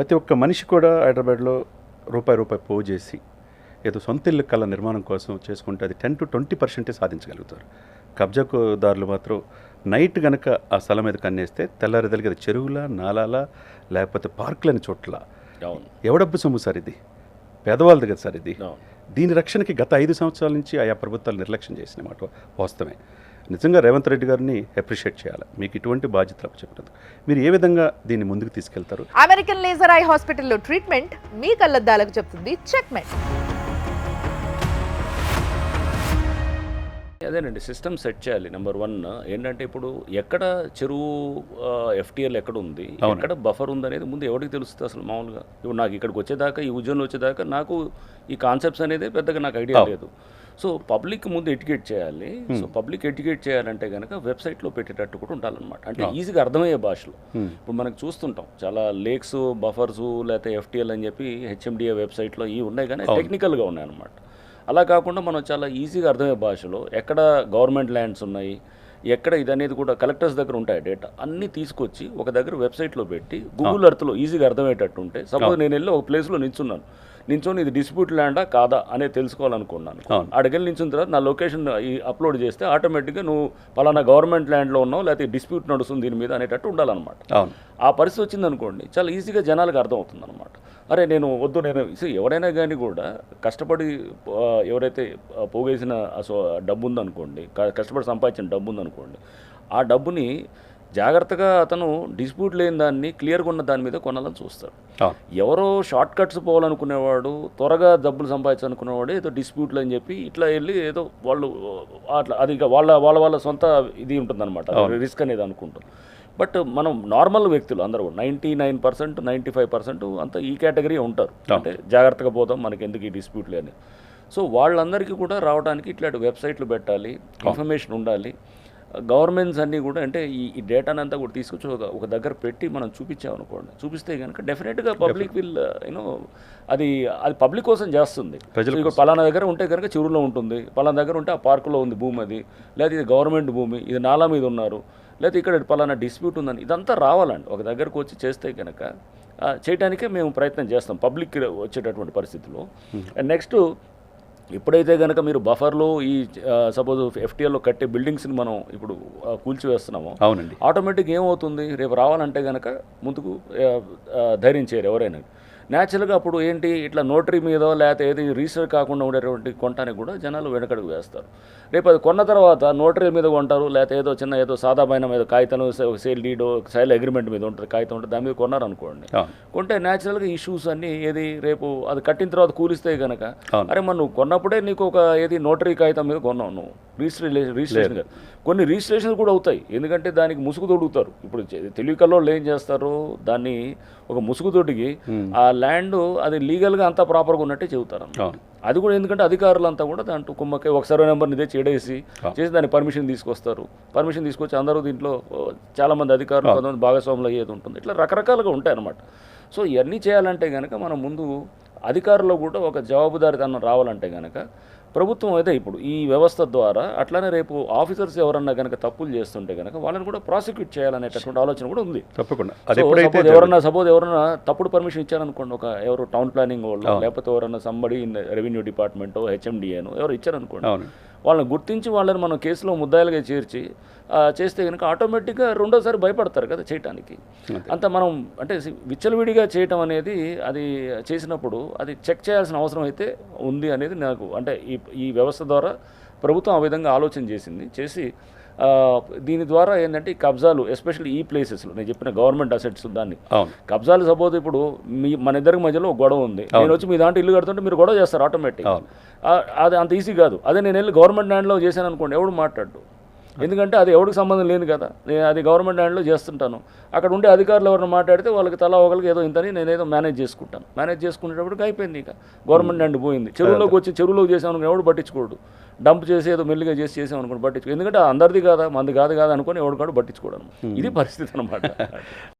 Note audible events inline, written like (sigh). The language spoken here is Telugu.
ప్రతి ఒక్క మనిషి కూడా హైదరాబాద్లో రూపాయి రూపాయి పోగు చేసి ఏదో సొంత ఇల్లు కళ నిర్మాణం కోసం చేసుకుంటే అది టెన్ టు ట్వంటీ పర్సెంటే సాధించగలుగుతారు. కబ్జాదారులు మాత్రం నైట్ గనక ఆ స్థలం మీద కన్నేస్తే తెల్లారిదలికి అది చెరువుల నాలాల లేకపోతే పార్కులని చోట్ల. ఎవడబ్బు సొమ్ము సార్ ఇది? పేదవాళ్ళది కదా సార్ ఇది? దీని రక్షణకి గత ఐదు సంవత్సరాల నుంచి ఆయా ప్రభుత్వాలు నిర్లక్ష్యం చేసిన మాట వాస్తవమే. నిజంగా రేవంత్ రెడ్డి గారిని అప్రిషియేట్ చేయాలి. మీకు ఇటువంటి బాధ్యతలు చెప్పినందుకు మీరు ఏ విధంగా దీన్ని ముందుకు తీసుకెళ్తారు? అమెరికన్ లేజర్ ఐ హాస్పిటల్లో ట్రీట్మెంట్ మీ కళ్ళద్దాలకు చెప్తుంది. చెక్మెట్ అదేనండి సిస్టమ్ సెట్ చేయాలి. నెంబర్ వన్ ఏంటంటే ఇప్పుడు ఎక్కడ చెరువు ఎఫ్టీఎల్ ఎక్కడ ఉంది. ఎక్కడ బఫర్ ఉంది అనేది ముందు ఎవరికి తెలుస్తుంది అసలు మామూలుగా? ఇప్పుడు నాకు ఇక్కడికి వచ్చేదాకా ఈ ఉద్యోగంలో వచ్చేదాకా నాకు ఈ కాన్సెప్ట్స్ అనేది పెద్దగా నాకు ఐడియా. లేదు. సో పబ్లిక్ ముందు ఎడ్యుకేట్ చేయాలి. సో పబ్లిక్ ఎడ్యుకేట్ చేయాలంటే కనుక వెబ్సైట్లో పెట్టేటట్టు కూడా ఉండాలన్నమాట అంటే ఈజీగా అర్థమయ్యే భాషలో. Hmm. ఇప్పుడు మనకు చూస్తుంటాం చాలా లేక్స్ బఫర్స్ లేకపోతే ఎఫ్టీఎల్ అని చెప్పి హెచ్ఎండిఏ వెబ్సైట్లో ఇవి ఉన్నాయి కానీ టెక్నికల్గా ఉన్నాయి అనమాట అలా కాకుండా మనం చాలా ఈజీగా అర్థమయ్యే భాషలో ఎక్కడ గవర్నమెంట్ ల్యాండ్స్ ఉన్నాయి ఎక్కడ ఇది అనేది కూడా కలెక్టర్స్ దగ్గర ఉంటాయి డేటా అన్నీ తీసుకొచ్చి ఒక దగ్గర వెబ్సైట్లో పెట్టి గూగుల్ ఎర్త్లో ఈజీగా అర్థమయ్యేటట్టు ఉంటే సపోజ్ నేను వెళ్ళి ఒక ప్లేస్లో నించున్నాను నించొని ఇది డిస్ప్యూట్ ల్యాండా కాదా అనేది తెలుసుకోవాలనుకున్నాను. అడిగెళ్ళి నించున్న తర్వాత నా లొకేషన్ అప్లోడ్ చేస్తే ఆటోమేటిక్గా నువ్వు పలానా గవర్నమెంట్ ల్యాండ్లో ఉన్నావు లేకపోతే డిస్ప్యూట్ నడుస్తుంది దీని మీద అనేటట్టు ఉండాలన్నమాట. ఆ పరిస్థితి వచ్చింది అనుకోండి చాలా ఈజీగా జనాలకు అర్థమవుతుంది అనమాట అరే నేను వద్దు నేను ఎవరైనా కానీ కూడా కష్టపడి ఎవరైతే పోగేసిన డబ్బు ఉందనుకోండి కష్టపడి సంపాదించిన డబ్బు ఉందనుకోండి ఆ డబ్బుని జాగ్రత్తగా అతను డిస్ప్యూట్ లేని దాన్ని క్లియర్గా ఉన్న దాని మీద కొనాలని చూస్తాడు. ఎవరో షార్ట్ కట్స్ పోవాలనుకునేవాడు త్వరగా డబ్బులు సంపాదించాలనుకునేవాడు ఏదో డిస్ప్యూట్లు అని చెప్పి ఇట్లా వెళ్ళి ఏదో వాళ్ళు అట్లా అది వాళ్ళ వాళ్ళ వాళ్ళ సొంత ఇది ఉంటుందన్నమాట. రిస్క్ అనేది అనుకుంటాం. బట్ మనం నార్మల్ వ్యక్తులు అందరూ ninety nine percent ninety five percent అంతా ఈ కేటగిరీ ఉంటారు. అంటే జాగ్రత్తగా పోదాం మనకి ఎందుకు ఈ డిస్ప్యూట్లు అని సో వాళ్ళందరికీ కూడా రావడానికి ఇట్లాంటి వెబ్సైట్లు పెట్టాలి ఇన్ఫర్మేషన్ ఉండాలి. గవర్నమెంట్స్ అన్నీ కూడా అంటే ఈ ఈ డేటాని అంతా కూడా తీసుకొచ్చి ఒక ఒక దగ్గర పెట్టి మనం చూపించామనుకోండి. చూపిస్తే కనుక డెఫినెట్గా పబ్లిక్ విల్ యూనో అది అది పబ్లిక్ కోసం చేస్తుంది. ప్రజల ఇప్పుడు పలానా దగ్గర ఉంటే కనుక చెరువులో ఉంటుంది. పలానా దగ్గర ఉంటే ఆ పార్కులో ఉంది భూమి అది. లేదా ఇది గవర్నమెంట్ భూమి ఇది నాలా మీద ఉన్నారు. లేదా ఇక్కడ పలానా డిస్ప్యూట్ ఉందని ఇదంతా రావాలండి. ఒక దగ్గరకు వచ్చి చేస్తే కనుక చేయడానికే మేము ప్రయత్నం చేస్తాం పబ్లిక్ వచ్చేటటువంటి పరిస్థితిలో. అండ్ నెక్స్ట్ ఎప్పుడైతే కనుక మీరు బఫర్లో ఈ సపోజ్ ఎఫ్టీఎల్లో కట్టే బిల్డింగ్స్ని మనం ఇప్పుడు కూల్చివేస్తున్నామో. అవునండి. ఆటోమేటిక్ ఏమవుతుంది? రేపు రావాలంటే కనుక ముందుకు ధైర్యం చేయరు ఎవరైనా. న్యాచురల్గా అప్పుడు ఏంటి ఇట్లా నోటరీ మీద లేకపోతే ఏది రిజిస్టర్ కాకుండా ఉండేటువంటి కొనటానికి కూడా జనాలు వెనకడుగు వేస్తారు. రేపు అది కొన్న తర్వాత నోటరీ మీద కొంటారు లేకపోతే ఏదో చిన్న ఏదో సాదామైన ఏదో కాగితం సేల్ డీడో సేల్ అగ్రిమెంట్ మీద ఉంటుంది కాగితం ఉంటుంది దాని మీద కొన్నారనుకోండి. కొంటే న్యాచురల్గా ఇష్యూస్ అన్నీ ఏది రేపు అది కట్టిన తర్వాత కూలిస్తే కనుక. అరే మరి నువ్వు కొన్నప్పుడే నీకు ఒక ఏది నోటరీ కాగితం మీద కొన్నావు నువ్వు. రిజిస్ట్రేషన్ రిజిస్ట్రేషన్ కాదు. కొన్ని రిజిస్ట్రేషన్ కూడా అవుతాయి. ఎందుకంటే దానికి ముసుగు తొడుగుతారు. ఇప్పుడు చె- తెలివి కల్లోళ్ళు ఏం చేస్తారు దాన్ని ఒక ముసుగు తొడిగి ఆ ల్యాండ్ అది లీగల్గా అంతా ప్రాపర్గా ఉన్నట్టే చెబుతారు అది కూడా ఎందుకంటే అధికారులంతా కూడా దాంట్లో కుమ్మకే ఒక సర్వే నెంబర్ని ఇదే చెడేసి చేసి దాన్ని పర్మిషన్ తీసుకొస్తారు. పర్మిషన్ తీసుకొచ్చి అందరూ దీంట్లో చాలామంది అధికారులు కొంతమంది భాగస్వాములు అయ్యేది ఉంటుంది. ఇట్లా రకరకాలుగా ఉంటాయి అన్నమాట సో ఇవన్నీ చేయాలంటే కనుక మనం ముందు అధికారుల్లో కూడా ఒక జవాబుదారితనం రావాలంటే కనుక ప్రభుత్వం అయితే ఇప్పుడు ఈ వ్యవస్థ ద్వారా అట్లానే రేపు ఆఫీసర్స్ ఎవరన్నా కనుక తప్పులు చేస్తుంటే కనుక వాళ్ళని కూడా ప్రాసిక్యూట్ చేయాలనేటటువంటి ఆలోచన కూడా ఉంది. తప్పకుండా. ఎవరన్నా సపోజ్ ఎవరన్నా తప్పుడు పర్మిషన్ ఇచ్చారనుకోండి ఒక ఎవరు టౌన్ ప్లానింగ్ వాళ్ళు లేకపోతే ఎవరన్నా సంబడి రెవెన్యూ డిపార్ట్మెంట్ హెచ్ఎండిఏను ఎవరు ఇచ్చారనుకోండి వాళ్ళని గుర్తించి వాళ్ళని మనం కేసులో ముద్దాయిలుగా చేర్చి చేస్తే కనుక ఆటోమేటిక్గా రెండోసారి భయపడతారు కదా చేయటానికి. అంత. మనం అంటే విచ్చలవిడిగా చేయటం అనేది అది చేసినప్పుడు అది చెక్ చేయాల్సిన అవసరం అయితే ఉంది అనేది నాకు అంటే ఈ ఈ వ్యవస్థ ద్వారా ప్రభుత్వం ఆ విధంగా ఆలోచన చేసింది చేసి దీని ద్వారా ఏంటంటే ఈ కబ్జాలు ఎస్పెషల్లీ ఈ ప్లేసెస్లో నేను చెప్పిన గవర్నమెంట్ అసెట్స్ దాన్ని. కబ్జాలు సపోజ్ ఇప్పుడు మీ మన ఇద్దరి మధ్యలో గొడవ ఉంది. నేను వచ్చి మీ దాంట్లో ఇల్లు కడుతుంటే మీరు గొడవ చేస్తారు ఆటోమేటిక్. అది అంత ఈజీ కాదు. అదే నేను వెళ్ళి గవర్నమెంట్ ల్యాండ్లో చేశాను అనుకోండి ఎవడు మాట్లాడు? (laughs) ఎందుకంటే అది ఎవరికి సంబంధం లేదు కదా నేను అది గవర్నమెంట్ ల్యాండ్లో చేస్తుంటాను. అక్కడ ఉండే అధికారులు ఎవరైనా మాట్లాడితే వాళ్ళకి తలా ఒకరికి ఏదో ఇంతని నేను ఏదో మేనేజ్ చేసుకుంటాను. మేనేజ్ చేసుకునేటప్పటికి అయిపోయింది ఇక. గవర్నమెంట్ ల్యాండ్ పోయింది. చెరువులోకి వచ్చి చెరువులోకి చేసాం అనుకుని ఎవడు పట్టించుకోడు. డంప్ చేసి ఏదో మెల్లిగా చేసి చేసాం అనుకోండి పట్టించుకో ఎందుకంటే అందరిది కాదా? మంది కాదు కాదు అనుకొని ఎవడు కాడు పట్టించుకోవడం ఇది పరిస్థితి అనమాట (laughs)